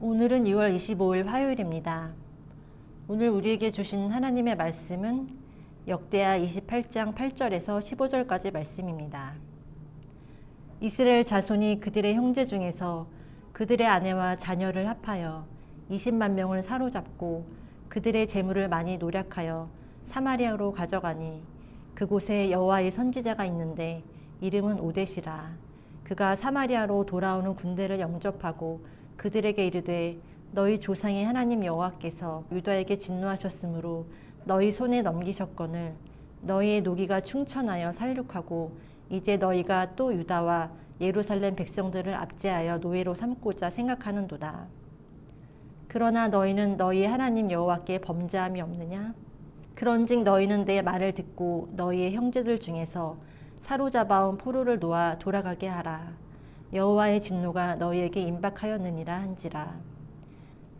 오늘은 6월 25일 화요일입니다. 오늘 우리에게 주신 하나님의 말씀은 역대하 28장 8절에서 15절까지 말씀입니다. 이스라엘 자손이 그들의 형제 중에서 그들의 아내와 자녀를 합하여 20만 명을 사로잡고 그들의 재물을 많이 노략하여 사마리아로 가져가니 그곳에 여호와의 선지자가 있는데 이름은 오데시라 그가 사마리아로 돌아오는 군대를 영접하고 그들에게 이르되 너희 조상의 하나님 여호와께서 유다에게 진노하셨으므로 너희 손에 넘기셨거늘 너희의 노기가 충천하여 살육하고 이제 너희가 또 유다와 예루살렘 백성들을 압제하여 노예로 삼고자 생각하는도다. 그러나 너희는 너희 하나님 여호와께 범죄함이 없느냐? 그런즉 너희는 내 말을 듣고 너희의 형제들 중에서 사로잡아온 포로를 놓아 돌아가게 하라. 여호와의 진노가 너희에게 임박하였느니라 한지라.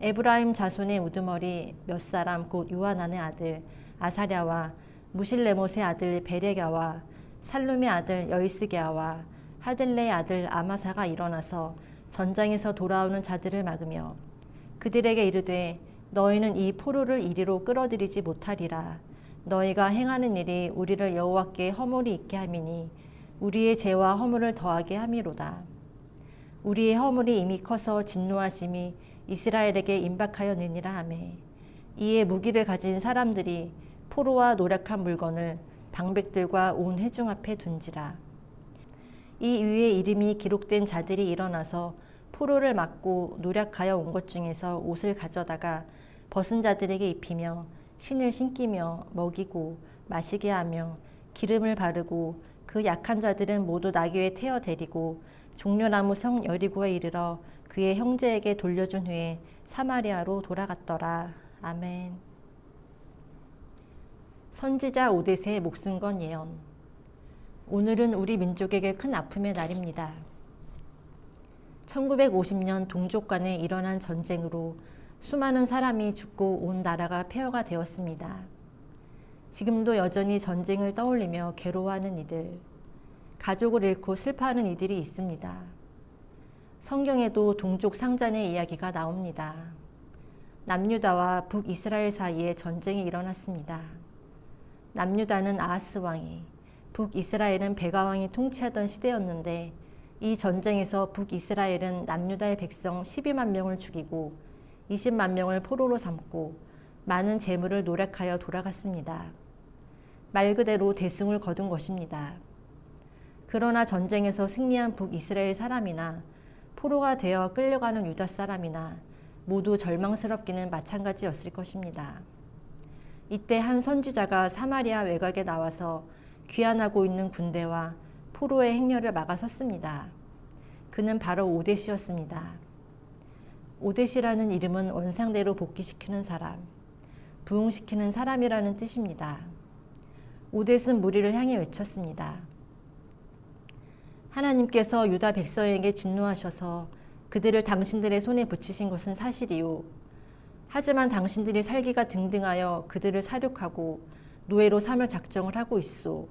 에브라임 자손의 우두머리 몇 사람 곧 요하난의 아들 아사랴와 무실레못의 아들 베레가와 살룸의 아들 여이스게아와 하들레의 아들 아마사가 일어나서 전장에서 돌아오는 자들을 막으며 그들에게 이르되 너희는 이 포로를 이리로 끌어들이지 못하리라 너희가 행하는 일이 우리를 여호와께 허물이 있게 함이니 우리의 죄와 허물을 더하게 함이로다 우리의 허물이 이미 커서 진노하심이 이스라엘에게 임박하였느니라 하매. 이에 무기를 가진 사람들이 포로와 노력한 물건을 방백들과 온 회중 앞에 둔지라. 이 위에 이름이 기록된 자들이 일어나서 포로를 막고 노력하여 온 것 중에서 옷을 가져다가 벗은 자들에게 입히며 신을 신기며 먹이고 마시게 하며 기름을 바르고 그 약한 자들은 모두 나귀에 태워 데리고 종려나무 성 여리고에 이르러 그의 형제에게 돌려준 후에 사마리아로 돌아갔더라. 아멘. 선지자 오데세의 목숨 건 예언. 오늘은 우리 민족에게 큰 아픔의 날입니다. 1950년 동족 간에 일어난 전쟁으로 수많은 사람이 죽고 온 나라가 폐허가 되었습니다. 지금도 여전히 전쟁을 떠올리며 괴로워하는 이들, 가족을 잃고 슬퍼하는 이들이 있습니다. 성경에도 동족 상잔의 이야기가 나옵니다. 남유다와 북이스라엘 사이에 전쟁이 일어났습니다. 남유다는 아하스 왕이, 북이스라엘은 베가 왕이 통치하던 시대였는데 이 전쟁에서 북이스라엘은 남유다의 백성 12만 명을 죽이고 20만 명을 포로로 삼고 많은 재물을 노력하여 돌아갔습니다. 말 그대로 대승을 거둔 것입니다. 그러나 전쟁에서 승리한 북이스라엘 사람이나 포로가 되어 끌려가는 유다 사람이나 모두 절망스럽기는 마찬가지였을 것입니다. 이때 한 선지자가 사마리아 외곽에 나와서 귀환하고 있는 군대와 포로의 행렬을 막아섰습니다. 그는 바로 오데시였습니다. 오데시라는 이름은 원상대로 복귀시키는 사람, 부흥시키는 사람이라는 뜻입니다. 오뎃은 무리를 향해 외쳤습니다. 하나님께서 유다 백성에게 진노하셔서 그들을 당신들의 손에 붙이신 것은 사실이요. 하지만 당신들이 살기가 등등하여 그들을 사륙하고 노예로 삼을 작정을 하고 있소.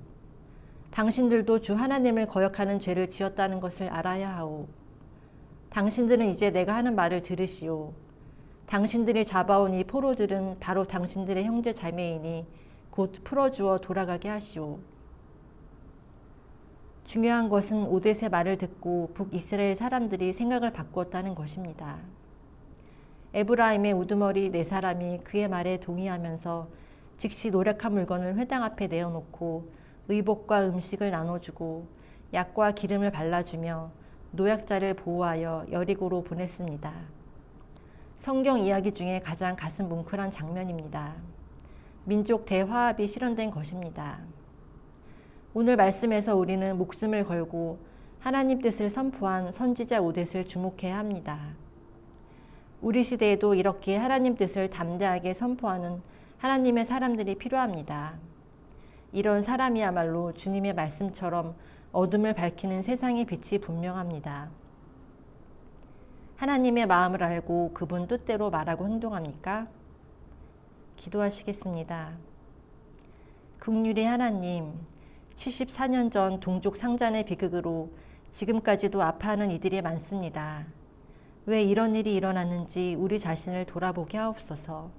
당신들도 주 하나님을 거역하는 죄를 지었다는 것을 알아야 하오. 당신들은 이제 내가 하는 말을 들으시오. 당신들이 잡아온 이 포로들은 바로 당신들의 형제 자매이니 곧 풀어주어 돌아가게 하시오. 중요한 것은 오뎃의 말을 듣고 북이스라엘 사람들이 생각을 바꾸었다는 것입니다. 에브라임의 우두머리 네 사람이 그의 말에 동의하면서 즉시 노력한 물건을 회당 앞에 내어놓고 의복과 음식을 나눠주고 약과 기름을 발라주며 노약자를 보호하여 여리고로 보냈습니다. 성경 이야기 중에 가장 가슴 뭉클한 장면입니다. 민족 대화합이 실현된 것입니다. 오늘 말씀에서 우리는 목숨을 걸고 하나님 뜻을 선포한 선지자 오뎃을 주목해야 합니다. 우리 시대에도 이렇게 하나님 뜻을 담대하게 선포하는 하나님의 사람들이 필요합니다. 이런 사람이야말로 주님의 말씀처럼 어둠을 밝히는 세상의 빛이 분명합니다. 하나님의 마음을 알고 그분 뜻대로 말하고 행동합니까? 기도하시겠습니다. 국률의 하나님, 74년 전 동족 상잔의 비극으로 지금까지도 아파하는 이들이 많습니다. 왜 이런 일이 일어났는지 우리 자신을 돌아보게 하옵소서.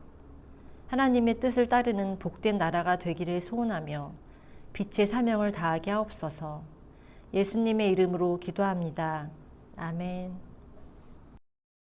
하나님의 뜻을 따르는 복된 나라가 되기를 소원하며 빛의 사명을 다하게 하옵소서. 예수님의 이름으로 기도합니다. 아멘.